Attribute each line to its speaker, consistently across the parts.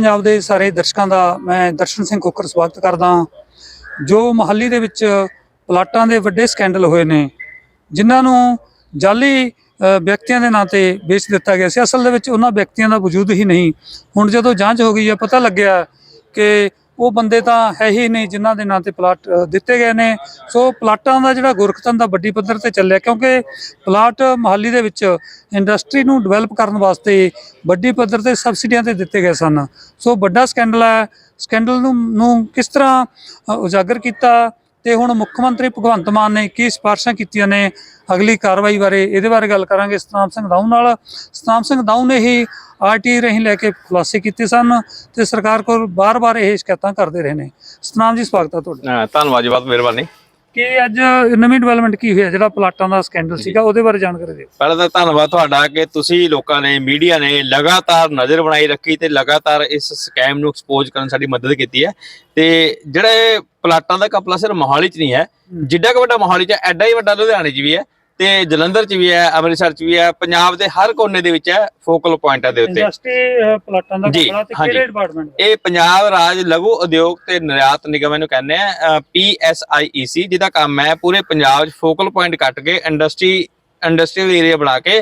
Speaker 1: ਪੰਜਾਬ ਦੇ ਸਾਰੇ ਦਰਸ਼ਕਾਂ ਦਾ ਮੈਂ ਦਰਸ਼ਨ ਸਿੰਘ ਕੋਕਰ ਸਵਾਗਤ ਕਰਦਾ ਹਾਂ। ਜੋ ਮਹੱਲੀ ਦੇ ਵਿੱਚ ਪਲਾਟਾਂ ਦੇ ਵੱਡੇ ਸਕੈਂਡਲ ਹੋਏ ਨੇ, ਜਿਨ੍ਹਾਂ ਨੂੰ ਜਾਲੀ ਵਿਅਕਤੀਆਂ ਦੇ ਨਾਂ ਤੇ ਵੇਚ ਦਿੱਤਾ ਗਿਆ ਸੀ ਅਸਲ ਦੇ ਵਿੱਚ ਉਹਨਾਂ ਵਿਅਕਤੀਆਂ ਦਾ ਵਜੂਦ ਹੀ ਨਹੀਂ ਹੁਣ ਜਦੋਂ ਜਾਂਚ ਹੋ ਗਈ ਹੈ, ਪਤਾ ਲੱਗਿਆ ਕਿ ਉਹ ਬੰਦੇ ਤਾਂ ਹੈ ਹੀ ਨਹੀਂ ਜਿਨ੍ਹਾਂ ਦੇ ਨਾਂ ਤੇ ਪਲਾਟ ਦਿੱਤੇ ਗਏ ਨੇ। ਸੋ ਪਲਾਟਾਂ ਦਾ ਜਿਹੜਾ ਗੁਰਖਤਨ ਦਾ ਵੱਡੀ ਪੱਧਰ ਤੇ ਚੱਲਿਆ, ਕਿਉਂਕਿ ਪਲਾਟ ਮਹੱਲੀ ਦੇ ਵਿੱਚ ਇੰਡਸਟਰੀ ਨੂੰ ਡਿਵੈਲਪ ਕਰਨ ਵਾਸਤੇ ਵੱਡੀ ਪੱਧਰ ਤੇ ਸਬਸਿਡੀਆਂ ਤੇ ਦਿੱਤੇ ਗਏ ਸਨ। ਸੋ ਵੱਡਾ ਸਕੈਂਡਲ ਹੈ। ਸਕੈਂਡਲ ਨੂੰ ਨੂੰ ਕਿਸ ਤਰ੍ਹਾਂ ਉਜਾਗਰ ਕੀਤਾ? ਤੇ ਹੁਣ ਮੁੱਖ ਮੰਤਰੀ ਭਗਵੰਤ ਮਾਨ ਨੇ ਕੀ ਸਿਫਾਰਸ਼ਾਂ ਕੀਤੀਆਂ ਨੇ? ਅਗਲੀ ਕਾਰਵਾਈ ਬਾਰੇ ਇਹਦੇ ਬਾਰੇ ਗੱਲ ਕਰਾਂਗੇ। ਸਤਨਾਮ ਸਿੰਘ ਦਾਊ ਨਾਲ। ਸਤਨਾਮ ਸਿੰਘ ਦਾਊ ਨੇ ਹੀ ਆਰਟੀ ਰਹੀ ਲੈ ਕੇ ਖੁਲਾਸੇ ਕੀਤੇ ਸਨ ਤੇ ਸਰਕਾਰ ਕੋਲ ਬਾਰ-ਬਾਰ ਇਹ ਸ਼ਿਕਾਇਤਾਂ ਕਰਦੇ ਰਹੇ ਨੇ। ਸਤਨਾਮ ਜੀ, ਸਵਾਗਤ ਹੈ ਤੁਹਾਡਾ।
Speaker 2: ਧੰਨਵਾਦ ਜੀ, ਬਹੁਤ ਮਿਹਰਬਾਨੀ।
Speaker 1: ਕਿ ਅੱਜ ਨਵੀਂ ਡਿਵੈਲਪਮੈਂਟ ਕੀ ਹੋਇਆ ਜਿਹੜਾ ਪਲਾਟਾਂ ਦਾ ਸਕੈਂਡਲ ਸੀਗਾ ਉਹਦੇ ਬਾਰੇ ਜਾਣਕਾਰੀ ਦਿਓ।
Speaker 2: ਪਹਿਲਾਂ ਤਾਂ ਧੰਨਵਾਦ ਤੁਹਾਡਾ ਕਿ ਤੁਸੀਂ ਲੋਕਾਂ ਨੇ ਮੀਡੀਆ ਨੇ ਲਗਾਤਾਰ ਨਜ਼ਰ ਬਣਾਈ ਰੱਖੀ ਤੇ ਲਗਾਤਾਰ ਇਸ ਸਕੈਮ ਨੂੰ ਐਕਸਪੋਜ਼ ਕਰਨ ਸਾਡੀ ਮਦਦ ਕੀਤੀ ਹੈ। ਤੇ ਜਿਹੜਾ ਪਲਾਟਾਂ ਦਾ ਕਪਲਾ ਸਿਰ ਮੋਹਾਲੀ 'ਚ ਨਹੀਂ ਹੈ ਜਿੱਡਾ ਕੁ ਵੱਡਾ ਮੋਹਾਲੀ 'ਚ ਐਡਾ ਹੀ ਵੱਡਾ ਲੁਧਿਆਣੇ 'ਚ ਵੀ ਹੈ। ਤੇ ਜਲੰਧਰ 'ਚ ਵੀ ਹੈ ਅੰਮ੍ਰਿਤਸਰ 'ਚ ਵੀ ਹੈ ਪੰਜਾਬ ਦੇ ਹਰ ਕੋਨੇ ਦੇ ਵਿੱਚ ਹੈ ਫੋਕਲ ਪੁਆਇੰਟਾਂ ਦੇ ਉੱਤੇ
Speaker 1: ਇੰਡਸਟਰੀ ਪਲਾਟਾਂ ਦਾ ਕਪੜਾ ਤੇ। ਕਿਹੜੇ ਡਿਪਾਰਟਮੈਂਟ
Speaker 2: ਇਹ ਪੰਜਾਬ ਰਾਜ ਲਘੂ ਉਦਯੋਗ ਤੇ ਨਿਰਯਾਤ ਨਿਗਮ ਇਹਨੂੰ ਕਹਿੰਦੇ ਆ PSIEC ਜਿਹਦਾ ਕੰਮ ਹੈ ਪੂਰੇ ਪੰਜਾਬ 'ਚ ਫੋਕਲ ਪੁਆਇੰਟ ਕੱਟ ਕੇ ਇੰਡਸਟਰੀ ਇੰਡਸਟਰੀਅਲ ਏਰੀਆ ਬਣਾ ਕੇ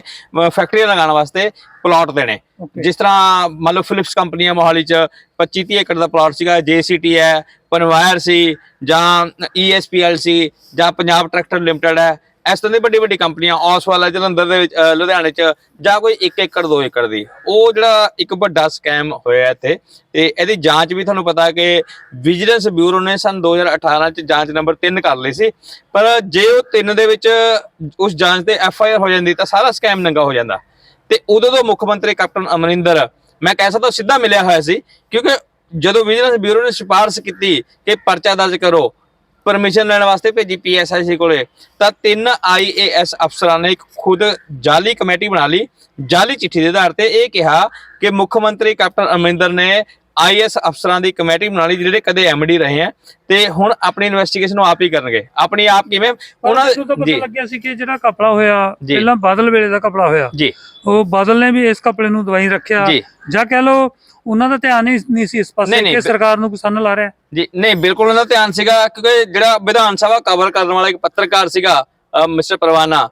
Speaker 2: ਫੈਕਟਰੀਆਂ ਲਗਾਉਣ ਵਾਸਤੇ ਪਲਾਟ ਦੇਣੇ. ਜਿਸ ਤਰ੍ਹਾਂ ਮੰਨ ਲਓ ਫਿਲਿਪਸ ਕੰਪਨੀ ਹੈ ਮੋਹਾਲੀ 'ਚ 25 30 ਏਕੜ ਦਾ ਪਲਾਟ ਸੀਗਾ JCT ਹੈ ਪਨਵਾਇਰ ਸੀ ਜਾਂ ESPL ਸੀ ਜਾਂ ਪੰਜਾਬ ਟਰੈਕਟਰ ਲਿਮਟਿਡ ਹੈ ਇਸ ਤਰ੍ਹਾਂ ਦੀ ਵੱਡੀ ਵੱਡੀ ਕੰਪਨੀਆਂ, ਔਸਵਾਲਾ ਜਲੰਧਰ ਦੇ ਵਿੱਚ ਲੁਧਿਆਣੇ 'ਚ, ਜਾਂ ਕੋਈ 1 ਏਕੜ 2 ਏਕੜ ਦੀ। ਉਹ ਜਿਹੜਾ ਇੱਕ ਵੱਡਾ ਸਕੈਮ ਹੋਇਆ ਇੱਥੇ, ਤੇ ਇਹਦੀ ਜਾਂਚ ਵੀ ਤੁਹਾਨੂੰ ਪਤਾ ਕਿ ਵਿਜੀਲੈਂਸ ਬਿਊਰੋ ਨੇ ਸਨ 2018 ਚ ਜਾਂਚ ਨੰਬਰ 3 ਕਰ ਲਈ ਸੀ। ਪਰ ਜੇ ਉਹ 3 ਦੇ ਵਿੱਚ ਉਸ ਜਾਂਚ ਤੇ ਐਫ ਆਈ ਆਰ ਹੋ ਜਾਂਦੀ, ਤਾਂ ਸਾਰਾ ਸਕੈਮ ਨੰਗਾ ਹੋ ਜਾਂਦਾ। ਤੇ ਉਦੋਂ ਤੋਂ ਮੁੱਖ ਮੰਤਰੀ ਕੈਪਟਨ ਅਮਰਿੰਦਰ, ਮੈਂ ਕਹਿ ਸਕਦਾ ਸਿੱਧਾ ਮਿਲਿਆ ਹੋਇਆ ਸੀ, ਕਿਉਂਕਿ ਜਦੋਂ ਵਿਜੀਲੈਂਸ ਬਿਊਰੋ ਨੇ ਸਿਫਾਰਿਸ਼ ਕੀਤੀ ਕਿ ਪਰਚਾ ਦਰਜ ਕਰੋ ਪਰਮਿਸ਼ਨ ਲੈਣ ਵਾਸਤੇ ਭੇਜੀ ਪੀਐਸਆਈਸੀ ਕੋਲੇ। ਤਾਂ ਤਿੰਨ ਆਈਏਐਸ ਅਫਸਰਾਂ ਨੇ ਖੁਦ ਜਾਲੀ ਕਮੇਟੀ ਬਣਾ ਲਈ। ਜਾਲੀ ਚਿੱਠੀ ਦੇ ਆਧਾਰ ਤੇ ਇਹ ਕਿਹਾ ਕਿ ਮੁੱਖ ਮੰਤਰੀ ਕੈਪਟਨ ਅਮਰਿੰਦਰ ਨੇ ਆਈਐਸ ਅਫਸਰਾਂ ਦੀ ਕਮੇਟੀ ਬਣਾ ਲਈ ਜਿਹੜੇ ਕਦੇ ਐਮਡੀ ਰਹੇ ਆ ਤੇ ਹੁਣ ਆਪਣੀ ਇਨਵੈਸਟੀਗੇਸ਼ਨ ਨੂੰ ਆਪ ਹੀ ਕਰਨਗੇ। ਆਪਣੀ ਆਪ ਕਿਵੇਂ?
Speaker 1: ਉਹਨਾਂ ਤੋਂ ਪਤਾ ਲੱਗਿਆ ਸੀ ਕਿ ਜਿਹੜਾ ਕਪੜਾ ਹੋਇਆ। ਪਹਿਲਾਂ ਬਾਦਲ ਵੇਲੇ ਦਾ ਕਪੜਾ ਹੋਇਆ।
Speaker 2: ਜੀ।
Speaker 1: ਉਹ ਬਾਦਲ ਨੇ ਵੀ ਇਸ ਕਪੜੇ ਨੂੰ ਦਵਾਈ ਰੱਖਿਆ।
Speaker 2: ਜੀ।
Speaker 1: ਕਹਿ ਲਓ ਉਹਨਾਂ ਦਾ ਧਿਆਨ ਨਹੀਂ ਸੀ ਇਸ ਪਾਸੇ ਕਿ ਸਰਕਾਰ ਨੂੰ ਕੋਈ ਸੰਨ ਲਾ ਰਿਹਾ।
Speaker 2: ਜੀ ਨਹੀਂ ਬਿਲਕੁਲ ਉਹਨਾਂ ਦਾ ਧਿਆਨ ਸੀਗਾ ਕਿਉਂਕਿ ਜਿਹੜਾ ਵਿਧਾਨ ਸਭਾ ਕਵਰ ਕਰਨ ਵਾਲਾ ਇੱਕ ਪੱਤਰਕਾਰ ਸੀਗਾ ਮਿਸਟਰ ਪਰਵਾਨਾ।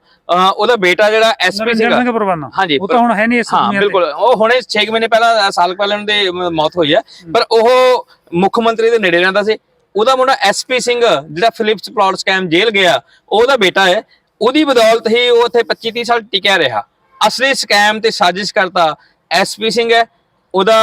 Speaker 2: ਉਹਦਾ ਬੇਟਾ ਜਿਹੜਾ ਐਸਪੀ ਸੀਗਾ।
Speaker 1: ਸਿੰਘ ਪਰਵਾਨਾ।
Speaker 2: ਹਾਂਜੀ
Speaker 1: ਉਹ ਤਾਂ ਹੁਣ ਹੈ ਨਹੀਂ ਇਸ
Speaker 2: ਹਾਂ ਬਿਲਕੁਲ। ਉਹ ਹੁਣੇ 6 ਮਹੀਨੇ ਪਹਿਲਾਂ ਸਾਲ ਪਹਿਲਾਂ ਉਹਦੀ ਮ- ਮੌਤ ਹੋਈ ਹੈ। ਪਰ ਉਹ ਮੁੱਖ ਮੰਤਰੀ ਦੇ ਨੇੜੇ ਰਹਿੰਦਾ ਸੀ। ਉਹਦਾ ਮੁੰਡਾ ਐਸਪੀ ਸਿੰਘ ਜਿਹੜਾ ਫਿਲਿਪਸ ਪਲਾਟ ਸਕੈਮ ਜੇਲ੍ਹ ਗਿਆ ਉਹਦਾ ਬੇਟਾ ਹੈ। ਉਹਦੀ ਬਦੌਲਤ ਹੀ ਉਹ ਉੱਥੇ 25 30 ਸਾਲ ਟਿਕਿਆ ਰਿਹਾ। ਅਸਲੀ ਸਕੈਮ ਤੇ ਸਾਜ਼ਿਸ਼ ਕਰਤਾ ਐਸਪੀ ਸਿੰਘ ਹੈ। ਉਹਦਾ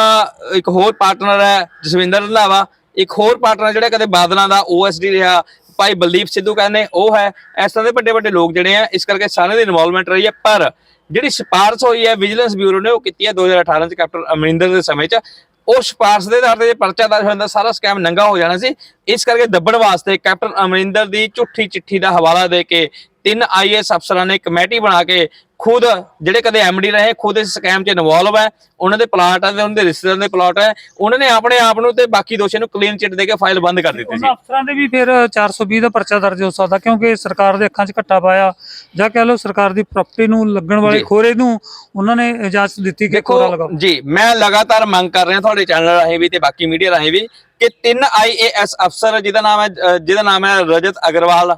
Speaker 2: ਇੱਕ ਹੋਰ ਪਾਰਟਨਰ ਹੈ ਜਸਵਿੰਦਰ ਰੰਧਾਵਾ ਇੱਕ ਹੋਰ ਪਾਰਟਨਰ ਜਿਹੜਾ ਕਦੇ ਬਾਦਲਾਂ ਦਾ ਓਐਸਡੀ ਰਿਹਾ ਭਾਈ ਬਲਦੀਪ ਸਿੱਧੂ ਕਹਿੰਦੇ, ਉਹ ਹੈ। ਇਸ ਤਰ੍ਹਾਂ ਦੇ ਵੱਡੇ ਵੱਡੇ ਲੋਕ ਜਿਹੜੇ ਆ, ਇਸ ਕਰਕੇ ਸਾਰਿਆਂ ਦੀ ਇਨਵੋਲਵਮੈਂਟ ਰਹੀ ਹੈ। ਪਰ ਜਿਹੜੀ ਸਿਫਾਰਸ਼ ਹੋਈ ਹੈ ਵਿਜੀਲੈਂਸ ਬਿਊਰੋ ਨੇ ਉਹ ਕੀਤੀ ਹੈ 2018 ਚ ਕੈਪਟਨ ਅਮਰਿੰਦਰ ਦੇ ਸਮੇਂ ਚ। ਉਹ ਸਿਫਾਰਸ਼ ਦੇ ਆਧਾਰ ਤੇ ਜੇ ਪਰਚਾ ਦਰਜ ਹੋ ਜਾਂਦਾ ਸਾਰਾ ਸਕੈਮ ਨੰਗਾ ਹੋ ਜਾਣਾ ਸੀ। ਇਸ ਕਰਕੇ ਦੱਬਣ ਵਾਸਤੇ ਕੈਪਟਨ ਅਮਰਿੰਦਰ ਦੀ ਝੂਠੀ ਚਿੱਠੀ ਦਾ ਹਵਾਲਾ ਦੇ ਕੇ ਤਿੰਨ ਆਈਐਸ ਅਫਸਰਾਂ ਨੇ ਕਮੇਟੀ ਬਣਾ ਕੇ ਖੁਦ ਜਿਹੜੇ ਕਦੇ ਐਮਡੀ ਰਹੇ ਖੁਦ ਇਸ ਸਕੈਮ 'ਚ ਇਨਵੋਲਵ ਹੈ ਉਹਨਾਂ ਦੇ ਪਲਾਟ ਹੈ ਤੇ ਉਹਨਾਂ ਦੇ ਰਿਸ਼ਤੇਦਾਰਾਂ ਦੇ ਪਲਾਟ ਹੈ ਉਹਨਾਂ ਨੇ ਆਪਣੇ ਆਪ ਨੂੰ ਤੇ ਬਾਕੀ ਦੋਸ਼ੀਆਂ ਨੂੰ ਕਲੀਨ ਚਿੱਟ ਦੇ ਕੇ ਫਾਈਲ ਬੰਦ ਕਰ ਦਿੱਤੀ ਸੀ
Speaker 1: ਅਫਸਰਾਂ ਦੇ ਵੀ ਫਿਰ 420 ਦਾ ਪਰਚਾ ਦਰਜ ਹੋ ਸਕਦਾ ਕਿਉਂਕਿ ਸਰਕਾਰ ਦੇ ਅੱਖਾਂ 'ਚ ਘੱਟਾ ਪਾਇਆ ਜਾਂ ਕਹਿ ਲਓ ਸਰਕਾਰ ਦੀ ਪ੍ਰਾਪਰਟੀ ਨੂੰ ਲੱਗਣ ਵਾਲੇ। ਖੋਰੇ ਨੂੰ ਉਹਨਾਂ ਨੇ ਇਜਾਜ਼ਤ ਦਿੱਤੀ ਕਿ ਖੋਰਾ ਲਗਾਓ
Speaker 2: ਜੀ ਮੈਂ ਲਗਾਤਾਰ ਮੰਗ ਕਰ ਰਿਹਾ ਤੁਹਾਡੇ ਚੈਨਲ ਰਾਹੀਂ ਵੀ ਤੇ ਬਾਕੀ ਮੀਡੀਆ ਰਾਹੀਂ ਵੀ ਕਿ ਤਿੰਨ ਆਈਏਐਸ ਅਫਸਰ ਜਿਹਦਾ ਨਾਮ ਹੈ ਜਿਹਦਾ ਨਾਮ ਹੈ ਰਜਤ ਅਗਰਵਾਲ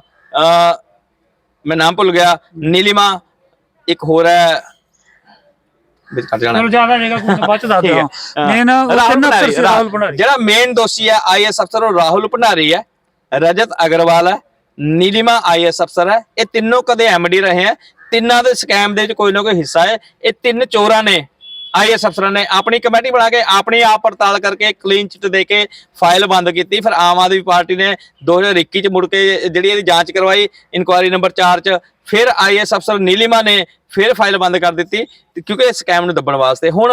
Speaker 2: ਮੈਂ ਨਾਮ ਭੁੱਲ ਗਿਆ ਨੀਲਿਮਾ ਇੱਕ ਹੋਰ ਹੈ। ਵਿੱਚ ਕੱਟ ਜਾਣਾ।
Speaker 1: ਚਲੋ ਜ਼ਿਆਦਾ ਜਗ੍ਹਾ ਬਾਅਦ ਚ ਦੱਸ
Speaker 2: ਠੀਕ ਹੈ।
Speaker 1: ਮੇਨ
Speaker 2: ਰਾਹੁਲ
Speaker 1: ਅਫਸਰ
Speaker 2: ਭੰਡਾਰੀ,
Speaker 1: ਰਾਹੁਲ ਭੰਡਾਰੀ।
Speaker 2: ਜਿਹੜਾ ਮੇਨ ਦੋਸ਼ੀ ਹੈ ਆਈਐਸ ਅਫਸਰ ਉਹ ਰਾਹੁਲ ਭੰਡਾਰੀ ਹੈ। ਰਜਤ ਅਗਰਵਾਲ ਹੈ ਨੀਲਿਮਾ ਆਈਐਸ ਅਫਸਰ ਹੈ। ਇਹ ਤਿੰਨੋਂ ਕਦੇ ਐਮਡੀ ਰਹੇ ਹੈ। ਤਿੰਨਾਂ ਦੇ ਸਕੈਮ ਦੇ ਵਿੱਚ ਕੋਈ ਨਾ ਕੋਈ ਹਿੱਸਾ ਹੈ। ਇਹ ਤਿੰਨ ਚੋਰਾਂ ਨੇ। ਆਈਐਸ ਅਫਸਰਾਂ ਨੇ ਆਪਣੀ ਕਮੇਟੀ ਬਣਾ ਕੇ ਆਪਣੀ ਆਪ ਪੜਤਾਲ ਕਰਕੇ ਕਲੀਨ ਚਿੱਟ ਦੇ ਕੇ ਫਾਈਲ ਬੰਦ ਕੀਤੀ। ਫਿਰ ਆਮ ਆਦਮੀ ਪਾਰਟੀ ਨੇ 2021 ਚ ਮੁੜ ਕੇ ਜਿਹੜੀ ਇਹਦੀ ਜਾਂਚ ਕਰਵਾਈ ਇਨਕੁਆਇਰੀ ਨੰਬਰ 4 ਚ, ਫਿਰ ਆਈਐਸ ਅਫਸਰ ਨੀਲਿਮਾ ਨੇ ਫਿਰ ਫਾਈਲ ਬੰਦ ਕਰ ਦਿੱਤੀ ਕਿਉਂਕਿ ਇਸ ਸਕੈਮ ਨੂੰ ਦੱਬਣ ਵਾਸਤੇ। ਹੁਣ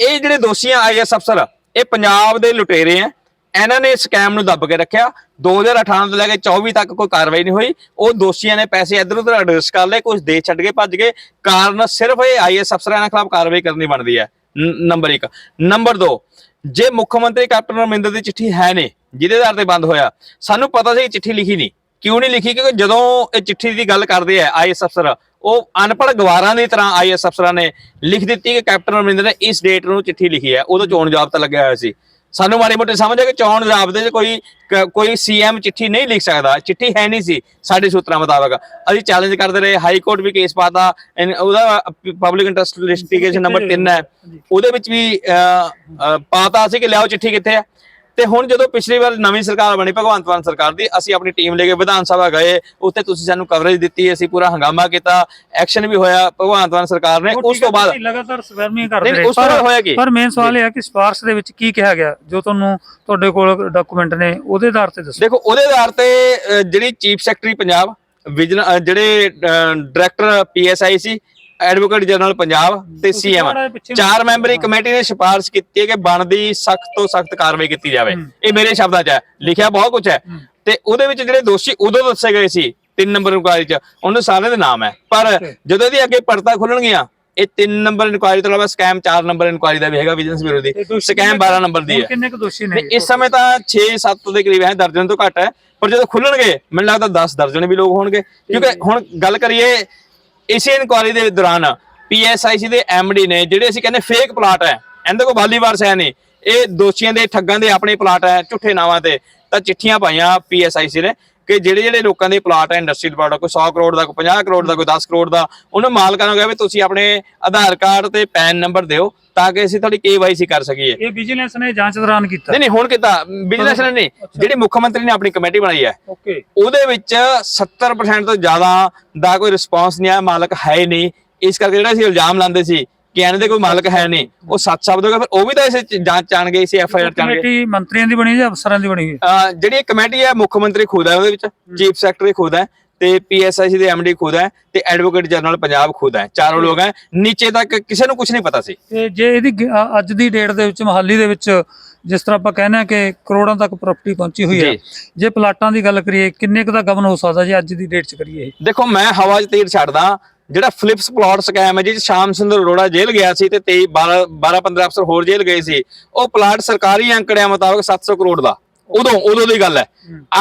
Speaker 2: ਇਹ ਜਿਹੜੇ ਦੋਸ਼ੀ ਆ ਆਈਐਸ ਅਫਸਰ, ਇਹ ਪੰਜਾਬ ਦੇ ਲੁਟੇਰੇ ਆ। ਇਹਨਾਂ ਨੇ ਸਕੈਮ ਨੂੰ ਦੱਬ ਕੇ ਰੱਖਿਆ। 2018 ਤੋਂ ਲੈ ਕੇ 24 ਤੱਕ ਕੋਈ ਕਾਰਵਾਈ ਨਹੀਂ ਹੋਈ। ਉਹ ਦੋਸ਼ੀਆਂ ਨੇ ਪੈਸੇ ਇੱਧਰ ਉੱਧਰ ਐਡਰੈਸ ਕਰ ਲਏ ਕੁਝ ਦੇ ਛੱਡ ਕੇ ਭੱਜ ਗਏ। ਕਾਰਨ ਸਿਰਫ ਇਹ ਆਈਐਸ ਅਫਸਰਾਂ ਦੇ ਖਿਲਾਫ ਕਾਰਵਾਈ ਕਰਨੀ ਬਣਦੀ ਹੈ। ਨੰਬਰ 1 ਨੰਬਰ 2 ਜੇ ਮੁੱਖ ਮੰਤਰੀ ਕੈਪਟਨ ਅਮਰਿੰਦਰ ਦੀ ਚਿੱਠੀ ਹੈ ਨੇ ਜਿਹਦੇ ਆਧਾਰ ਤੇ ਬੰਦ ਹੋਇਆ, ਸਾਨੂੰ ਪਤਾ ਸੀ ਚਿੱਠੀ ਲਿਖੀ ਨਹੀਂ। ਕਿਉਂ ਨਹੀਂ ਲਿਖੀ? ਕਿਉਂਕਿ ਜਦੋਂ ਇਹ ਚਿੱਠੀ ਦੀ ਗੱਲ ਕਰਦੇ ਆ ਆਈਐਸ ਅਫਸਰ, ਉਹ ਅਨਪੜ੍ਹ ਗਵਾਰਾਂ ਦੀ ਤਰ੍ਹਾਂ ਆਈਐਸ ਅਫਸਰਾਂ ਨੇ ਲਿਖ ਦਿੱਤੀ ਕਿ ਕੈਪਟਨ ਅਮਰਿੰਦਰ ਨੇ ਇਸ ਡੇਟ ਨੂੰ ਚਿੱਠੀ ਲਿਖੀ ਹੈ। ਉਦੋਂ ਚੋਣ ਜਾਬਤਾ ਲੱਗਿਆ ਹੋਇਆ ਸੀ। ਸਾਨੂੰ ਮਾੜੀ ਮੋਟੀ ਸਮਝ ਹੈ ਕਿ ਚੋਣ ਜਾਬਤੇ 'ਚ ਕੋਈ ਕ- ਕੋਈ ਸੀਐਮ ਚਿੱਠੀ ਨਹੀਂ ਲਿਖ ਸਕਦਾ। ਚਿੱਠੀ ਹੈ ਨਹੀਂ ਸੀ ਸਾਡੇ ਸੂਤਰਾਂ ਮੁਤਾਬਕ। ਅਸੀਂ ਚੈਲੰਜ ਕਰਦੇ ਰਹੇ ਹਾਈ ਕੋਰਟ ਵੀ ਕੇਸ ਪਾਤਾ ਇਨ- ਉਹਦਾ ਪਬਲਿਕ ਇੰਟਰਸਟ ਲਿਸਟੀਗੇਸ਼ਨ ਨੰਬਰ 3 ਹੈ। ਉਹਦੇ ਵਿੱਚ ਵੀ ਅਹ, ਅਹ, ਪਾਤਾ ਸੀ ਕਿ ਲਿਆਓ ਚਿੱਠੀ ਕਿੱਥੇ ਹੈ ਤੇ ਹੁਣ ਜਦੋਂ ਪਿਛਲੀ ਵਾਰ ਨਵੀਂ ਸਰਕਾਰ ਬਣੀ ਭਗਵੰਤ ਮਾਨ ਸਰਕਾਰ ਦੀ ਅਸੀਂ ਆਪਣੀ ਟੀਮ ਲੈ ਕੇ ਵਿਧਾਨ ਸਭਾ ਗਏ ਉੱਥੇ ਤੁਸੀਂ ਸਾਨੂੰ ਕਵਰੇਜ ਦਿੱਤੀ ਅਸੀਂ ਪੂਰਾ ਹੰਗਾਮਾ ਕੀਤਾ ਐਕਸ਼ਨ ਵੀ ਹੋਇਆ ਭਗਵੰਤ ਮਾਨ ਸਰਕਾਰ ਨੇ। ਉਸ ਤੋਂ ਬਾਅਦ
Speaker 1: ਲਗਾਤਾਰ ਸਵਰਮੀ ਕਰਦੇ ਰਹੇ।
Speaker 2: ਉਸ ਤੋਂ ਹੋਇਆ ਕੀ?
Speaker 1: ਪਰ ਮੇਨ ਸਵਾਲ ਇਹ ਹੈ ਕਿ ਸਿਫਾਰਸ਼ ਦੇ ਵਿੱਚ ਕੀ ਕਿਹਾ ਗਿਆ? ਜੋ ਤੁਹਾਨੂੰ ਤੁਹਾਡੇ ਕੋਲ ਡਾਕੂਮੈਂਟ ਨੇ ਉਹਦੇ ਆਧਾਰ ਤੇ ਦੱਸੋ।
Speaker 2: ਦੇਖੋ ਉਹਦੇ ਆਧਾਰ ਤੇ ਜਿਹੜੀ ਚੀਫ ਸੈਕਟਰੀ ਪੰਜਾਬ ਜਿਹੜੇ director PSI C advocate general Punjab ਤੇ ਸੀਐਮ ਚਾਰ ਮੈਂਬਰੀ ਕਮੇਟੀ ਨੇ ਸਿਫਾਰਿਸ਼ ਕੀਤੀ ਹੈ ਕਿ ਬਣਦੀ ਸਖਤ ਤੋਂ ਸਖਤ ਕਾਰਵਾਈ ਕੀਤੀ ਜਾਵੇ। ਇਹ ਮੇਰੇ ਸ਼ਬਦਾਂ 'ਚ ਹੈ। ਲਿਖਿਆ ਬਹੁਤ ਕੁਝ ਹੈ। ਤੇ ਉਹਦੇ ਵਿੱਚ ਜਿਹੜੇ ਦੋਸ਼ੀ ਉਦੋਂ ਦੱਸੇ ਗਏ ਸੀ ਤਿੰਨ ਨੰਬਰ ਇਨਕੁਆਇਰੀ 'ਚ। ਉਹਨਾਂ ਸਾਰਿਆਂ ਦੇ ਨਾਮ ਹੈ। ਪਰ. ਜਦੋਂ ਇਹਦੀ ਅੱਗੇ ਪੜਤਾ ਖੁੱਲਣਗੀਆਂ ਇਹ ਤਿੰਨ ਨੰਬਰ ਇਨਕੁਆਇਰੀ ਤੋਂ ਇਲਾਵਾ ਸਕੈਮ 4 ਨੰਬਰ ਇਨਕੁਆਇਰੀ ਦਾ ਵੀ ਹੈਗਾ ਵਿਜੀਲੈਂਸ ਬਿਊਰੋ ਦੀ। ਸਕੈਮ
Speaker 1: ਕਿੰਨੇ-
Speaker 2: 12 ਨੰਬਰ ਦੀ ਹੈ।
Speaker 1: ਕਿੰਨੇ ਕੁ ਦੋਸ਼ੀ ਨੇ
Speaker 2: ਇਸ ਸਮੇਂ ਤਾਂ 6-7 ਦੇ ਕਰੀਬ ਹੈ ਦਰਜਨ ਤੋਂ ਘੱਟ ਹੈ। ਪਰ ਜਦੋਂ ਖੁੱਲਣਗੇ ਮੈਨੂੰ ਲੱਗਦਾ 10 ਦਰਜਨ ਵੀ ਲੋਕ ਹੋਣਗੇ। ਕਿਉਂਕਿ ਹੁਣ ਗੱਲ ਕਰੀਏ ਇਸੇ ਇਨਕੁਆਰੀ ਦੇ ਦੌਰਾਨ ਪੀਐਸਆਈਸੀ ਦੇ ਐਮਡੀ ਨੇ, ਜਿਹੜੇ ਅਸੀਂ ਕਹਿੰਦੇ ਫੇਕ ਪਲਾਟ ਹੈ, ਇਹਦੇ ਕੋਲ ਵਾਲੀ ਵਾਰਸ ਹੈ ਨਹੀਂ, ਇਹ ਦੋਸ਼ੀਆਂ ਦੇ ਠੱਗਾਂ ਦੇ ਆਪਣੇ ਪਲਾਟ ਹੈ, ਝੂਠੇ ਨਾਵਾਂ ਤੇ, ਤਾਂ ਚਿੱਠੀਆਂ ਪਾਈਆਂ ਪੀਐਸਆਈਸੀ ਨੇ। ਕਿ ਜਿਹੜੇ ਜਿਹੜੇ ਲੋਕਾਂ ਦੇ ਪਲਾਟ ਹੈ ਇੰਡਸਟਰੀਅਲ ਪਲਾਟ ਕੋਈ 100 ਕਰੋੜ ਦਾ ਕੋਈ 50 ਕਰੋੜ ਦਾ ਕੋਈ 10 ਕਰੋੜ ਦਾ ਉਹਨਾਂ ਮਾਲਕਾਂ ਨੂੰ ਕਿਹਾ ਵੀ ਤੁਸੀਂ ਆਪਣੇ ਆਧਾਰ ਕਾਰਡ ਤੇ ਪੈਨ ਨੰਬਰ ਦਿਓ ਤਾਂ ਕਿ ਅਸੀਂ ਤੁਹਾਡੀ ਕੇਵਾਈਸੀ ਕਰ ਸਕੀਏ।
Speaker 1: ਇਹ ਵਿਜੀਲੈਂਸ ਨੇ ਜਾਂਚ ਦੌਰਾਨ ਕੀਤਾ।
Speaker 2: ਨਹੀਂ ਨਹੀਂ ਹੁਣ ਕਿਤਾ। ਬਿਜ਼ਨਸ ਨੇ ਨਹੀਂ ਜਿਹੜੀ ਮੁੱਖ ਮੰਤਰੀ ਨੇ ਆਪਣੀ ਕਮੇਟੀ ਬਣਾਈ ਹੈ
Speaker 1: ਓਕੇ
Speaker 2: ਉਹਦੇ ਵਿੱਚ 70% ਤੋਂ ਜ਼ਿਆਦਾ ਦਾ ਕੋਈ ਰਿਸਪਾਂਸ ਨਹੀਂ ਆਇਆ ਮਾਲਕ ਹੈ ਹੀ ਨਹੀਂ। ਇਸ ਕਰਕੇ ਜਿਹੜਾ ਅਸੀਂ ਇਲਜ਼ਾਮ ਲਾਉਂਦੇ ਸੀ ਕਿ ਇਹਨਾਂ ਦੇ ਕੋਈ ਮਾਲਕ ਹੈ ਨਹੀਂ ਉਹ ਸੱਚ ਸਾਬਤ ਹੋ ਗਿਆ ਫਿਰ ਉਹ ਵੀ ਤਾਂ ਇਸ ਜਾਂਚ ਚਾਣਗੇ ਇਸੇ ਐਫ ਆਈ ਆਰ ਚਾਣਗੇ
Speaker 1: ਕਮੇਟੀ ਮੰਤਰੀਆਂ ਦੀ ਬਣੀ ਹੈ ਜਾਂ ਅਫਸਰਾਂ ਦੀ ਬਣੀ ਹੈ
Speaker 2: ਜਿਹੜੀ ਇਹ ਕਮੇਟੀ ਹੈ ਮੁੱਖ ਮੰਤਰੀ ਖੁਦ ਹੈ ਉਹਦੇ ਵਿੱਚ ਚੀਫ ਸੈਕਟਰੀ ਖੁਦ ਹੈ ਤੇ ਪੀਐਸਆਈਸੀ ਦੇ ਐਮਡੀ ਖੁਦ ਹੈ ਤੇ ਐਡਵੋਕੇਟ ਜਨਰਲ ਪੰਜਾਬ ਖੁਦ ਹੈ। ਚਾਰੋਂ ਲੋਕ ਹੈ ਨੀਚੇ ਤੱਕ ਕਿਸੇ ਨੂੰ ਕੁਝ ਨਹੀਂ ਪਤਾ ਸੀ।
Speaker 1: ਤੇ ਜੇ ਇਹਦੀ ਅੱਜ ਦੀ ਡੇਟ ਦੇ ਵਿੱਚ ਮਹਾਲੀ ਦੇ ਵਿੱਚ ਜਿਸ ਤਰ੍ਹਾਂ ਆਪਾਂ ਕਹਿੰਦੇ ਆ ਕਿ ਕਰੋੜਾਂ ਤੱਕ ਪ੍ਰਾਪਰਟੀ ਪਹੁੰਚੀ ਹੋਈ ਹੈ
Speaker 2: ਜੀ।
Speaker 1: ਪਲਾਟਾਂ ਦੀ ਗੱਲ ਕਰੀਏ ਕਿੰਨੇ ਕੁ ਦਾ ਗਵਨ ਹੋ ਸਕਦਾ ਜੇ ਅੱਜ ਦੀ ਡੇਟ 'ਚ ਕਰੀਏ
Speaker 2: ਦੇਖੋ ਮੈਂ ਹਵਾ 'ਚ ਤੀਰ ਛੱਡਦਾ ਜਿਹੜਾ ਫਲਿਪਸ ਪਲਾਟ ਸਕੈਮ ਹੈ 'ਚ ਸ਼ਾਮ ਸੁੰਦਰ ਅਰੋੜਾ ਜੇਲ੍ਹ ਗਿਆ ਸੀ ਤੇ 23 12 12 15 ਅਫਸਰ ਹੋਰ ਜੇਲ੍ਹ ਗਏ ਸੀ। ਉਹ ਪਲਾਟ ਸਰਕਾਰੀ ਅੰਕੜਿਆਂ ਮੁਤਾਬਕ 700 ਕਰੋੜ ਦਾ। ਉਦੋਂ ਉਦੋਂ ਦੀ ਗੱਲ ਹੈ।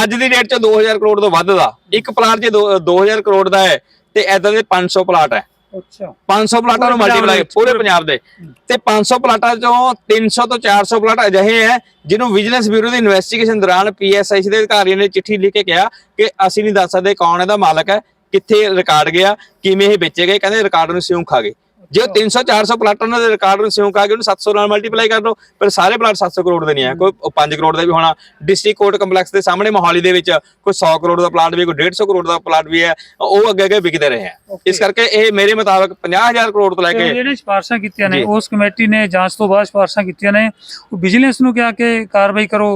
Speaker 2: ਅੱਜ ਦੀ ਡੇਟ 'ਚ 2000 ਕਰੋੜ ਤੋਂ ਵੱਧ ਦਾ। ਇੱਕ ਪਲਾਟ ਜੇ 2000 ਕਰੋੜ ਦਾ ਹੈ ਤੇ ਐਦਾਂ ਦੇ 500 ਪਲਾਟ ਹੈ।
Speaker 1: ਅੱਛਾ।
Speaker 2: 500 ਪਲਾਟਾਂ ਨੂੰ ਮਲਟੀਪਲਾਈ ਪੂਰੇ- ਪੰਜਾਬ ਦੇ। ਤੇ 500 ਪਲਾਟਾਂ ਚੋਂ 300 ਤੋਂ 400 ਪਲਾਟ ਅਜਿਹੇ ਹੈ ਜਿਹਨੂੰ ਵਿਜੀਲੈਂਸ ਬਿਊਰੋ ਦੀ ਇਨਵੈਸਟੀਗੇਸ਼ਨ ਦੌਰਾਨ ਪੀਐਸਆਈ ਦੇ ਅਧਿਕਾਰੀਆਂ ਨੇ ਚਿੱਠੀ ਲਿਖ ਕੇ ਕਿਹਾ ਕਿ ਅਸੀਂ ਨਹੀਂ ਦੱਸ ਸਕਦੇ ਕੌਣ ਇਹਦਾ ਮਾਲਕ ਹੈ। ਕਿੱਥੇ ਰਿਕਾਰਡ ਗਿਆ ਕਿਵੇਂ ਇਹ ਵੇਚੇ ਗਏ ਕਹਿੰਦੇ ਰਿਕਾਰਡ ਨੂੰ ਸਿਉਂ ਖਾ ਗਏ। ਜੇ ਉਹ 300 400 ਪਲਾਟਾਂ ਦੇ ਰਿਕਾਰਡ ਨੂੰ ਸਿਉਂ ਖਾ ਕੇ ਉਹਨੂੰ 700 ਨਾਲ ਮਲਟੀਪਲਾਈ ਕਰ ਲਓ ਪਰ ਸਾਰੇ ਪਲਾਟ 700 ਕਰੋੜ ਦੇ ਨਹੀਂ ਹੈ ਕੋਈ 5 ਕਰੋੜ ਦਾ ਵੀ ਹੋਣਾ। ਡਿਸਟ੍ਰਿਕਟ ਕੋਰਟ ਕੰਪਲੈਕਸ ਦੇ ਸਾਹਮਣੇ ਮੋਹਾਲੀ ਦੇ ਵਿੱਚ ਕੋਈ 100 ਕਰੋੜ ਦਾ ਪਲਾਟ ਵੀ ਕੋਈ 150 ਕਰੋੜ ਦਾ ਪਲਾਟ ਵੀ ਹੈ ਉਹ ਅੱਗੇ ਅੱਗੇ ਵਿਕਦੇ ਰਹੇ ਹੈ। ਇਸ ਕਰਕੇ ਇਹ ਮੇਰੇ ਮੁਤਾਬਕ 50000 ਕਰੋੜ ਤੋਂ ਲੈ ਕੇ
Speaker 1: ਜਿਹੜੇ ਸਿਫਾਰਸ਼ਾਂ ਕੀਤੀਆਂ ਨੇ। ਉਸ ਕਮੇਟੀ ਨੇ ਜਾਂਚ ਤੋਂ ਬਾਅਦ ਸਿਫਾਰਸ਼ਾਂ ਕੀਤੀਆਂ ਨੇ ਉਹ ਵਿਜੀਲੈਂਸ ਨੂੰ ਕਿਹਾ ਕਿ ਕਾਰਵਾਈ ਕਰੋ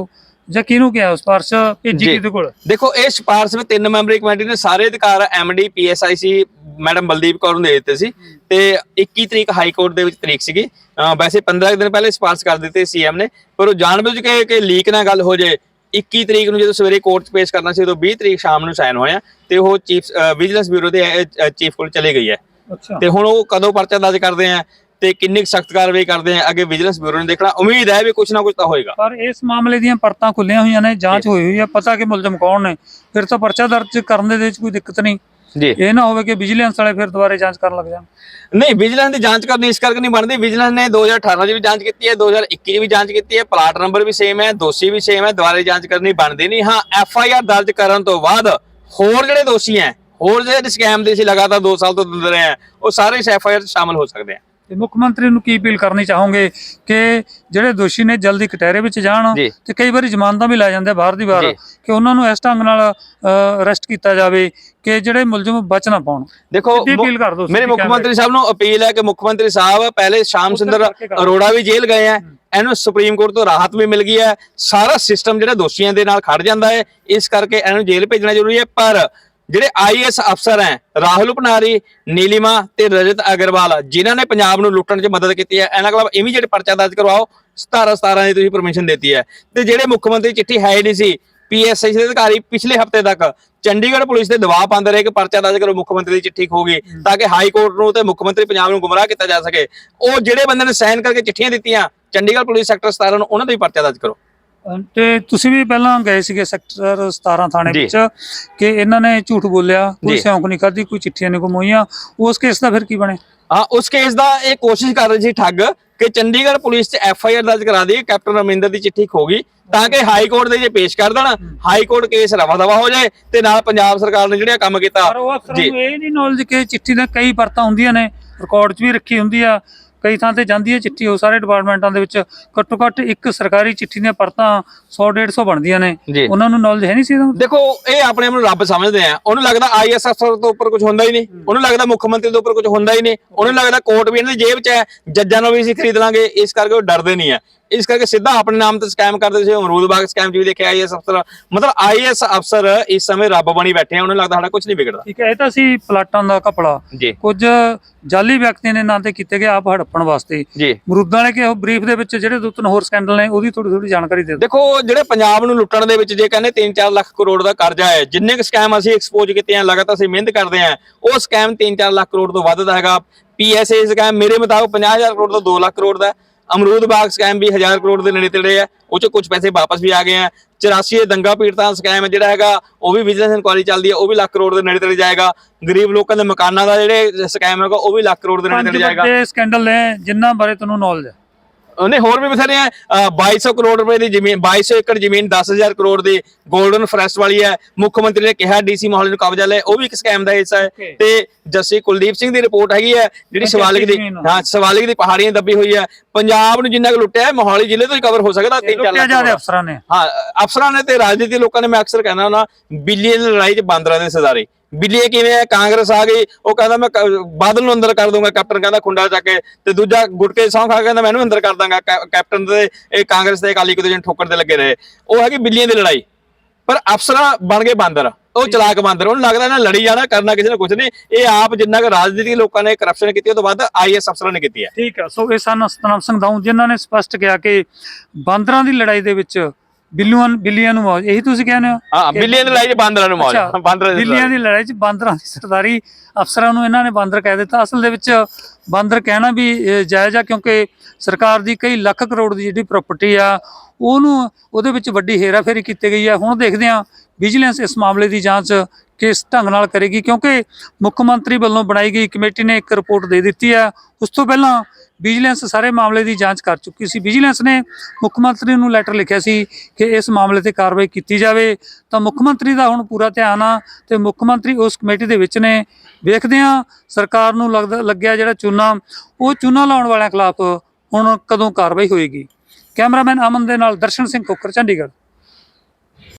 Speaker 1: ਜਾਂ ਕਿਹਨੂੰ ਕਿਹਾ ਸਿਫਾਰਸ਼ ਭੇਜੀ
Speaker 2: ਜੀ।
Speaker 1: ਕਿਹਦੇ ਕੋਲ?
Speaker 2: ਦੇਖੋ ਇਹ ਸਿਫਾਰਸ਼ ਵਿੱਚ ਤਿੰਨ ਮੈਂਬਰੀ ਕਮੇਟੀ ਨੇ ਸਾਰੇ ਅਧਿਕਾਰ MD PSIEC madam Baldeep Kaur ਨੂੰ ਦੇ ਦਿੱਤੇ ਸੀ। ਤੇ 21 ਤਰੀਕ ਹਾਈ ਕੋਰਟ ਦੇ ਵਿੱਚ ਤਰੀਕ ਸੀਗੀ। ਅਹ ਵੈਸੇ 15 ਕੁ ਦਿਨ ਪਹਿਲੇ ਸਿਫਾਰਸ਼ ਕਰ ਦਿੱਤੇ ਸੀਐਮ ਨੇ ਪਰ ਉਹ ਜਾਣਬੁੱਝ ਕੇ ਕਿ ਲੀਕ ਨਾ ਗੱਲ ਹੋ ਜੇ 21 ਤਰੀਕ ਨੂੰ ਜਦੋਂ ਸਵੇਰੇ ਕੋਰਟ 'ਚ ਪੇਸ਼ ਕਰਨਾ ਸੀ ਉਦੋਂ 20 ਤਰੀਕ ਸ਼ਾਮ ਨੂੰ ਸਾਈਨ ਹੋਇਆ ਤੇ ਉਹ ਚੀਫ ਵਿਜੀਲੈਂਸ ਬਿਊਰੋ ਦੇ ਚੀਫ ਕੋਲ ਚਲੇ ਗਈ ਹੈ।
Speaker 1: ਅੱਛਾ।
Speaker 2: ਤੇ ਹੁਣ ਉਹ ਕਦੋਂ ਪਰਚਾ ਦਰਜ ਕਰਦੇ ਆ? ਤੇ ਕਿੰਨੀ ਸਖਤ ਕਾਰਵਾਈ ਕਰਦੇ ਆ ਅੱਗੇ ਵਿਜੀਲੈਂਸ ਬਿਊਰੋ ਨੇ ਦੇਖਣਾ। ਉਮੀਦ ਹੈ ਵੀ ਕੁਝ ਨਾ ਕੁਝ ਤਾਂ ਹੋਏਗਾ।
Speaker 1: ਪਰ ਇਸ ਮਾਮਲੇ ਦੀਆਂ ਪਰਤਾਂ ਖੁੱਲੀਆਂ ਹੋਈਆਂ ਨੇ ਜਾਂਚ ਹੋਈ ਹੋਈ ਹੈ ਪਤਾ ਕਿ ਮੁਲਜ਼ਮ ਕੌਣ ਨੇ। ਫਿਰ ਤਾਂ ਪਰਚਾ ਦਰਜ ਕਰਨ ਦੇ ਵਿੱਚ ਕੋਈ ਦਿੱਕਤ ਨਹੀਂ।
Speaker 2: ਜੀ।
Speaker 1: ਇਹ ਨਾ ਹੋਵੇ ਕਿ ਵਿਜੀਲੈਂਸ ਵਾਲੇ ਫਿਰ ਦੁਬਾਰੇ ਜਾਂਚ ਕਰਨ ਲੱਗ ਜਾਣ।
Speaker 2: ਨਹੀਂ ਵਿਜੀਲੈਂਸ ਦੀ ਜਾਂਚ ਕਰਨੀ ਇਸ ਕਰਕੇ ਨਹੀਂ ਬਣਦੀ। ਵਿਜੀਲੈਂਸ ਨੇ 2018 'ਚ ਵੀ ਜਾਂਚ ਕੀਤੀ ਹੈ 2021 'ਚ ਵੀ ਜਾਂਚ ਕੀਤੀ ਹੈ। ਪਲਾਟ ਨੰਬਰ ਵੀ ਸੇਮ ਹੈ ਦੋਸ਼ੀ ਵੀ ਸੇਮ ਹੈ ਦੁਬਾਰੇ ਜਾਂਚ ਕਰਨੀ ਬਣਦੀ ਨਹੀਂ। ਹਾਂ ਐਫ ਆਈ ਆਰ ਦਰਜ ਕਰਨ ਤੋਂ ਬਾਅਦ ਹੋਰ ਜਿਹੜੇ ਦੋਸ਼ੀ ਹੈ ਹੋਰ ਜਿਹੜੇ ਸਕੈਮ ਦੇ ਸੀ ਲਗਾਤਾਰ 2 ਸਾਲ ਤੋਂ ਦਿੰਦੇ ਰਹੇ ਹੈ ਉਹ ਸਾਰੇ ਇਸ ਐਫ ਆਈ ਆਰ 'ਚ ਸ਼ਾਮਲ ਹੋ ਸਕਦੇ ਆ।
Speaker 1: ਤੇ ਮੁੱਖ ਮੰਤਰੀ ਨੂੰ ਕੀ ਅਪੀਲ ਕਰਨੀ ਚਾਹੋਗੇ ਕਿ ਜਿਹੜੇ ਦੋਸ਼ੀ ਨੇ ਜਲਦੀ ਕਟਹਿਰੇ ਵਿੱਚ ਜਾਣ
Speaker 2: ਜੀ।
Speaker 1: ਤੇ ਕਈ ਵਾਰੀ ਜ਼ਮਾਨਤਾਂ ਵੀ ਲੈ ਜਾਂਦੇ ਬਾਹਰ ਦੀ ਬਾਹਰ
Speaker 2: ਜੀ।
Speaker 1: ਕਿ ਉਹਨਾਂ ਨੂੰ ਇਸ ਢੰਗ ਨਾਲ ਅਰੈਸਟ ਕੀਤਾ ਜਾਵੇ ਕਿ ਜਿਹੜੇ ਮੁਲਜ਼ਮ ਬਚ ਨਾ ਪਾਉਣ
Speaker 2: ਦੇਖੋ
Speaker 1: ਸਿੱਧੀ
Speaker 2: ਮੁ-
Speaker 1: ਕਰ ਦਿਓ,
Speaker 2: ਮੇਰੇ
Speaker 1: ਸਿੱਧੀ
Speaker 2: ਮੁੱਖ ਮੰਤਰੀ ਸਾਹਿਬ ਨੂੰ ਅਪੀਲ ਹੈ ਕਿ ਮੁੱਖ ਮੰਤਰੀ ਸਾਹਿਬ ਪਹਿਲੇ ਸ਼ਾਮ
Speaker 1: ਉੱਧਰ
Speaker 2: ਸੁੰਦਰ
Speaker 1: ਕਰਕੇ ਕਰ।
Speaker 2: ਅਰੋੜਾ ਵੀ ਜੇਲ੍ਹ ਗਏ ਹੈ ਇਹਨੂੰ ਸੁਪਰੀਮ ਕੋਰਟ ਤੋਂ ਰਾਹਤ ਵੀ ਮਿਲ ਗਈ ਹੈ ਸਾਰਾ ਸਿਸਟਮ ਜਿਹੜਾ ਦੋਸ਼ੀਆਂ ਦੇ ਨਾਲ ਖੜ ਜਾਂਦਾ ਹੈ ਇਸ ਕਰਕੇ ਇਹਨੂੰ ਜੇਲ੍ਹ ਭੇਜਣਾ ਜ਼ਰੂਰੀ ਹੈ ਪਰ ਜਿਹੜੇ ਆਈਐਸ ਅਫਸਰ ਹੈ ਰਾਹੁਲ ਪਨਾਰੀ ਨੀਲਿਮਾ ਤੇ ਰਜਤ ਅਗਰਵਾਲ ਜਿਨ੍ਹਾਂ ਨੇ ਪੰਜਾਬ ਨੂੰ ਲੁੱਟਣ 'ਚ ਮਦਦ ਕੀਤੀ ਹੈ ਇਹਨਾਂ ਖਿਲਾਫ ਇਮੀਡੀਏਟ ਪਰਚਾ ਦਰਜ ਕਰਵਾਓ 17 17 ਦੀ ਤੁਸੀਂ ਪਰਮਿਸ਼ਨ ਦਿੱਤੀ ਹੈ। ਤੇ ਜਿਹੜੇ ਮੁੱਖ ਮੰਤਰੀ ਚਿੱਠੀ ਹੈ ਨਹੀਂ ਸੀ ਪੀਐਸਆਈ ਦੇ ਅਧਿਕਾਰੀ ਪਿਛਲੇ ਹਫ਼ਤੇ ਤੱਕ ਚੰਡੀਗੜ੍ਹ ਪੁਲਿਸ ਤੇ ਦਬਾਅ ਪਾਉਂਦੇ ਰਹੇ ਕਿ ਪਰਚਾ ਦਰਜ ਕਰੋ ਮੁੱਖ ਮੰਤਰੀ ਦੀ ਚਿੱਠੀ ਖੋ ਗਈ ਤਾਂ ਕਿ ਹਾਈ ਕੋਰਟ ਨੂੰ ਤੇ ਮੁੱਖ ਮੰਤਰੀ ਪੰਜਾਬ ਨੂੰ ਗੁੰਮਰਾਹ ਕੀਤਾ ਜਾ ਸਕੇ। ਉਹ ਜਿਹੜੇ ਬੰਦੇ ਨੇ ਸਾਈਨ ਕਰਕੇ ਚਿੱਠੀਆਂ ਦਿੱਤੀਆਂ ਚੰਡੀਗੜ੍ਹ ਪੁਲਿਸ ਸੈਕਟਰ 17 ਨੂੰ ਉਹਨਾਂ ਦਾ ਵੀ ਪਰਚਾ ਦਰਜ ਕਰੋ।
Speaker 1: ਤੇ ਤੁਸੀਂ ਵੀ ਪਹਿਲਾਂ ਗਏ ਸੀਗੇ ਸੈਕਟਰ 17 ਥਾਣੇ। ਵਿੱਚ ਕਿ ਇਹਨਾਂ ਨੇ ਝੂਠ ਬੋਲਿਆ ਕੋਈ। ਸਿਉਂਕ ਨਹੀਂ ਖਾਧੀ ਕੋਈ ਚਿੱਠੀਆਂ ਨਹੀਂ ਘੁੰਮਾਈਆਂ ਉਸ ਕੇਸ ਦਾ ਫਿਰ ਕੀ ਬਣੇ
Speaker 2: ਹਾਂ ਉਸ ਕੇਸ ਦਾ ਇਹ ਕੋਸ਼ਿਸ਼ ਕਰ ਰਹੇ ਸੀ ਠੱਗ ਕਿ ਚੰਡੀਗੜ੍ਹ ਪੁਲਿਸ 'ਚ ਐਫ ਆਈ ਆਰ ਦਰਜ ਕਰਾ ਦੀ ਕੈਪਟਨ ਅਮਰਿੰਦਰ ਦੀ ਚਿੱਠੀ ਖੋ ਗਈ ਤਾਂ ਕਿ ਹਾਈ ਕੋਰਟ ਦੇ ਜੇ ਪੇਸ਼ ਕਰ ਦੇਣ ਹਾਈ ਕੋਰਟ ਕੇਸ ਰਵਾ ਦਵਾ ਹੋ ਜਾਏ ਤੇ ਨਾਲ ਪੰਜਾਬ ਸਰਕਾਰ ਨੇ ਜਿਹੜਾ ਕੰਮ ਕੀਤਾ
Speaker 1: ਪਰ ਉਹ ਅਫਸਰਾਂ
Speaker 2: ਜੀ
Speaker 1: ਨੂੰ ਇਹ ਨਹੀਂ ਨੌਲੇਜ ਕਿ ਚਿੱਠੀ ਦੇ ਕਈ ਪਰਤਾਂ ਹੁੰਦੀਆਂ ਨੇ ਰਿਕਾਰਡ 'ਚ ਵੀ ਰੱਖੀ ਹੁੰਦੀ ਆ ਕਈ ਥਾਂ ਤੇ ਜਾਂਦੀ ਹੈ ਚਿੱਠੀ ਉਹ ਸਾਰੇ ਡਿਪਾਰਟਮੈਂਟਾਂ ਦੇ ਵਿੱਚ ਘੱਟੋ ਘੱਟ ਇੱਕ ਸਰਕਾਰੀ ਚਿੱਠੀ ਦੀਆਂ ਪਰਤਾਂ 100 150 ਬਣਦੀਆਂ ਨੇ।
Speaker 2: ਜੀ।
Speaker 1: ਉਹਨਾਂ ਨੂੰ ਨੌਲੇਜ ਹੈ ਨਹੀਂ ਸੀ ਇਹਦਾ ਮਤਲਬ?
Speaker 2: ਦੇਖੋ ਇਹ ਆਪਣੇ ਆਪ ਨੂੰ ਰੱਬ ਸਮਝਦੇ ਆ। ਉਹਨੂੰ ਲੱਗਦਾ ਆਈਐਸ ਅਫਸਰ ਤੋਂ ਉੱਪਰ ਕੁਝ ਹੁੰਦਾ ਹੀ ਨਹੀਂ। ਉਹਨੂੰ ਲੱਗਦਾ ਮੁੱਖ ਮੰਤਰੀ ਤੋਂ ਉੱਪਰ ਕੁਝ ਹੁੰਦਾ ਹੀ ਨਹੀਂ। ਉਹਨੂੰ ਲੱਗਦਾ ਕੋਰਟ ਵੀ ਇਹਨਾਂ ਦੀ ਜੇਬ 'ਚ ਹੈ। ਜੱਜਾਂ ਨੂੰ ਵੀ ਅਸੀਂ ਖਰੀਦ ਲਾਂਗੇ। ਇਸ ਕਰਕੇ ਉਹ ਡਰਦੇ ਨਹੀਂ ਆ। ਇਸ ਕਰਕੇ ਸਿੱਧਾ ਆਪਣੇ ਨਾਮ ਤੇ ਸਕੈਮ ਕਰਦੇ ਸੀ ਅਮਰੂਦ ਬਾਗ ਸਕੈਮ ਵੀ ਦੇਖਿਆ ਆਈਐਸ ਅਫਸਰ ਮਤਲਬ ਆਈਐਸ ਅਫਸਰ ਇਸ ਸਮੇਂ ਰੱਬ ਬਣੀ ਬੈਠੇ ਆ ਉਹਨੂੰ ਲੱਗਦਾ ਸਾਡਾ ਕੁਝ ਨਹੀਂ ਵਿਗੜਦਾ।
Speaker 1: ਠੀਕ ਹੈ ਇਹ ਤਾਂ ਸੀ ਪਲਾਟਾਂ ਦਾ ਕਪੜਾ
Speaker 2: ਜੀ।
Speaker 1: ਕੁਝ ਜਾਲੀ ਵਿਅਕਤੀਆਂ ਦੇ ਨਾਂ ਤੇ ਕੀਤੇ ਗਏ ਆਪ ਹੜੱਪਣ ਵਾਸਤੇ।
Speaker 2: ਜੀ।
Speaker 1: ਮਰੂਦਾਂ ਵਾਲੇ ਕਿ ਉਹ ਬਰੀਫ ਦੇ ਵਿੱਚ ਜਿਹੜੇ ਦੋ ਤਿੰਨ ਹੋਰ ਸਕੈਂਡਲ ਨੇ ਉਹਦੀ ਥੋੜੀ ਥੋੜੀ ਜਾਣਕਾਰੀ ਦੇ ਦਿਓ।
Speaker 2: ਦੇਖੋ ਜਿਹੜੇ ਪੰਜਾਬ ਨੂੰ ਲੁੱਟਣ ਦੇ ਵਿੱਚ ਜੇ ਕਹਿੰਦੇ 3-4 ਲੱਖ ਕਰੋੜ ਦਾ ਕਰਜ਼ਾ ਹੈ ਜਿੰਨੇ ਕੁ ਸਕੈਮ ਅਸੀਂ ਐਕਸਪੋਜ਼ ਕੀਤੇ ਆ ਲਗਾਤਾਰ ਅਸੀਂ ਮਿਹਨਤ ਕਰਦੇ ਆ ਉਹ ਸਕੈਮ 3-4 ਲੱਖ ਕਰੋੜ ਤੋਂ ਵੱਧ ਦਾ ਹੈਗਾ ਪੀਐਸਏ ਸਕੈਮ ਮੇਰੇ ਮੁਤਾਬਕ 50000 ਕਰੋੜ ਤੋਂ 2 ਲੱਖ ਕਰੋੜ ਦਾ ਹੈ। ਅਮਰੂਦ ਬਾਗ ਸਕੈਮ ਵੀ 1000 ਕਰੋੜ ਦੇ ਨੇੜੇ ਤੇੜੇ ਹੈ ਉਹ ਚ ਕੁਝ ਪੈਸੇ ਵਾਪਸ ਵੀ ਆ ਗਏ ਆ। 84 ਦੰਗਾ ਪੀੜਤਾਂ ਸਕੈਮ ਹੈ ਜਿਹੜਾ ਹੈਗਾ ਉਹ ਵੀ ਵਿਜੀਲੈਂਸ ਇਨਕੁਆਰੀ ਚੱਲਦੀ ਹੈ ਉਹ ਵੀ ਲੱਖ ਕਰੋੜ ਦੇ ਨੇੜੇ ਤੇੜੇ ਜਾਏਗਾ। ਗਰੀਬ ਲੋਕਾਂ ਦੇ ਮਕਾਨਾਂ ਦਾ ਜਿਹੜੇ ਸਕੈਮ ਹੈਗਾ ਉਹ ਵੀ ਲੱਖ ਕਰੋੜ ਦੇ ਨੇੜੇ ਤੇੜੇ ਜਾਏਗਾ।
Speaker 1: ਵੱਡੇ ਸਕੈਂਡਲ ਨੇ ਜਿਨ੍ਹਾਂ ਬਾਰੇ ਤੁਹਾਨੂੰ ਨੌਲੇਜ ਹੈ।
Speaker 2: ਉਹਨੇ ਹੋਰ ਵੀ ਬਥੇਰੇ ਆ। ਅ, 2200 ਕਰੋੜ ਰੁਪਏ ਦੀ ਜ਼ਮੀਨ 2200 ਏਕੜ ਜ਼ਮੀਨ 10000 ਕਰੋੜ ਦੀ 골ਡਨ ਫੋਰੈਸਟ ਵਾਲੀ ਹੈ। ਮੁੱਖ ਮੰਤਰੀ ਨੇ ਕਿਹਾ ਡੀਸੀ ਮਾਹੌਲ ਨੂੰ ਕਬਜ਼ਾ ਲੈ ਉਹ ਵੀ ਇੱਕ ਸਕੈਮ ਦਾ ਹਿੱਸਾ ਹੈ. ਤੇ ਜੱਸੀ ਕੁਲਦੀਪ ਸਿੰਘ ਦੀ ਰਿਪੋਰਟ ਹੈਗੀ ਹੈ ਜਿਹੜੀ ਸਵਾਲਿਕ ਦੀ। ਹਾਂ? ਸਵਾਲਿਕ ਦੀ ਪਹਾੜੀਆਂ ਦੱਬੀ ਹੋਈ ਹੈ। ਪੰਜਾਬ ਨੂੰ ਜਿੰਨਾ ਕੁ ਲੁੱਟਿਆ ਮੋਹਾਲੀ ਜ਼ਿਲ੍ਹੇ ਤੋਂ ਹੀ ਕਵਰ ਹੋ ਸਕਦਾ ਤਿੰਨ ਚਾਰ ਲੱਖ
Speaker 1: ਅਫਸਰਾਂ ਨੇ।
Speaker 2: ਹਾਂ ਅਫਸਰਾਂ ਨੇ ਤੇ ਰਾਜਨੀਤੀ ਲੋਕਾਂ ਨੇ ਮੈਂ ਅਕਸਰ ਕਹਿੰਦਾ ਹੁੰਦਾ ਬਿੱਲੀਆਂ ਦੀ ਲੜਾਈ 'ਚ ਬਾਂਦਰਾਂ ਦੇ ਸਰਦਾਰੇ ਬਿੱਲੀ ਕਿਵੇਂ ਹੈ? ਕਾਂਗਰਸ ਆ ਗਈ, ਉਹ ਕਹਿੰਦਾ ਮੈਂ ਕ- ਬਾਦਲ ਨੂੰ ਅੰਦਰ ਕਰ ਦੂੰਗਾ, ਕੈਪਟਨ ਕਹਿੰਦਾ ਖੁੰਡਾ ਚੱਕ ਕੇ, ਤੇ ਦੂਜਾ ਗੁਟਕੇ ਸੌਂ ਖਾ ਕੇ ਕਹਿੰਦਾ ਮੈਨੂੰ ਅੰਦਰ ਕਰ ਦਾਂਗਾ, ਕੈ- ਕੈਪਟਨ ਦੇ, ਇਹ ਕਾਂਗਰਸ ਦੇ ਅਕਾਲੀ ਕੁਝ ਠੋਕਰ ਤੇ ਲੱਗੇ ਰਹੇ। ਉਹ ਹੈਗੀ ਬਿੱਲੀਆਂ ਦੀ ਲੜਾਈ। ਪਰ ਅਫਸਰਾਂ ਬਣ ਗਏ ਬਾਂਦਰ, ਉਹ ਚਲਾਕ ਬਾਂਦਰ, ਉਹਨੂੰ ਲੱਗਦਾ ਨਾ ਲੜੀ ਜਾਣਾ, ਕਰਨਾ ਕਿਸੇ ਨੇ ਕੁਝ ਨਹੀਂ। ਇਹ ਆਪ ਜਿੰਨਾ ਕੁ ਰਾਜਨੀਤਿਕ ਲੋਕਾਂ ਨੇ ਕਰਪਸ਼ਨ ਕੀਤੀ, ਉਹ ਤੋਂ ਵੱਧ ਆਈਐਸ ਅਫਸਰਾਂ ਨੇ ਕੀਤੀ ਹੈ।
Speaker 1: ਠੀਕ ਹੈ ਸੋ ਇਹ ਸਨ ਸਤਨਾਮ ਸਿੰਘ ਦਾਊ ਜਿਨ੍ਹਾਂ ਨੇ ਸਪਸ਼ਟ ਕਿਹਾ ਕਿ ਬਾਂਦਰਾਂ ਦੀ ਲੜਾਈ ਦੇ ਵਿੱਚ ਬਿੱਲੂਆਂ ਬਿੱਲੀਆਂ ਨੂੰ ਮੌਜ ਇਹੀ ਤੁਸੀਂ ਕਹਿੰਦੇ ਹੋ?
Speaker 2: ਹਾਂ ਬਿੱਲੀਆਂ ਦੀ ਲੜਾਈ 'ਚ ਬਾਂਦਰਾਂ ਨੂੰ ਮੌਜ। ਬਾਂਦਰਾਂ ਦੀ
Speaker 1: ਬਿੱਲੀਆਂ ਦੀ ਲੜਾਈ 'ਚ ਬਾਂਦਰਾਂ ਦੀ ਸਰਦਾਰੀ ਅਫਸਰਾਂ ਨੂੰ ਇਹਨਾਂ ਨੇ ਬਾਂਦਰ ਕਹਿ ਦਿੱਤਾ। ਅਸਲ ਦੇ ਵਿੱਚ ਬਾਂਦਰ ਕਹਿਣਾ ਵੀ ਜਾਇਜ਼ ਆ ਕਿਉਂਕਿ ਸਰਕਾਰ ਦੀ ਕਈ ਲੱਖ ਕਰੋੜ ਦੀ ਜਿਹੜੀ ਪ੍ਰਾਪਰਟੀ ਆ ਉਹਨੂੰ ਉਹਦੇ ਵਿੱਚ ਵੱਡੀ ਹੇਰਾਫੇਰੀ ਕੀਤੀ ਗਈ ਹੈ। ਹੁਣ ਦੇਖਦੇ ਹਾਂ ਵਿਜੀਲੈਂਸ ਇਸ ਮਾਮਲੇ ਦੀ ਜਾਂਚ ਕਿਸ ਢੰਗ ਨਾਲ ਕਰੇਗੀ, ਕਿਉਂਕਿ ਮੁੱਖ ਮੰਤਰੀ ਵੱਲੋਂ ਬਣਾਈ ਗਈ ਕਮੇਟੀ ਨੇ ਇੱਕ ਰਿਪੋਰਟ ਦੇ ਦਿੱਤੀ ਹੈ। ਉਸ ਤੋਂ ਪਹਿਲਾਂ ਵਿਜੀਲੈਂਸ ਸਾਰੇ ਮਾਮਲੇ ਦੀ ਜਾਂਚ ਕਰ ਚੁੱਕੀ ਸੀ। ਵਿਜੀਲੈਂਸ ਨੇ ਮੁੱਖ ਮੰਤਰੀ ਨੂੰ ਲੈਟਰ ਲਿਖਿਆ ਸੀ ਕਿ ਇਸ ਮਾਮਲੇ ਤੇ ਕਾਰਵਾਈ ਕੀਤੀ ਜਾਵੇ। ਤਾਂ ਮੁੱਖ ਮੰਤਰੀ ਦਾ ਹੁਣ ਪੂਰਾ ਧਿਆਨ ਆ ਤੇ ਮੁੱਖ ਮੰਤਰੀ ਉਸ ਕਮੇਟੀ ਦੇ ਵਿੱਚ ਨੇ। ਵੇਖਦੇ ਆ ਸਰਕਾਰ ਨੂੰ ਲੱਗਦਾ ਲੱਗਿਆ ਜਿਹੜਾ ਚੂਨਾ, ਉਹ ਚੂਨਾ ਲਾਉਣ ਵਾਲਿਆਂ ਖਿਲਾਫ ਹੁਣ ਕਦੋਂ ਕਾਰਵਾਈ ਹੋਏਗੀ। ਕੈਮਰਾਮੈਨ ਅਮਨ ਦੇ ਨਾਲ ਦਰਸ਼ਨ ਸਿੰਘ ਕੋਕਰ ਚੰਡੀਗੜ੍ਹ।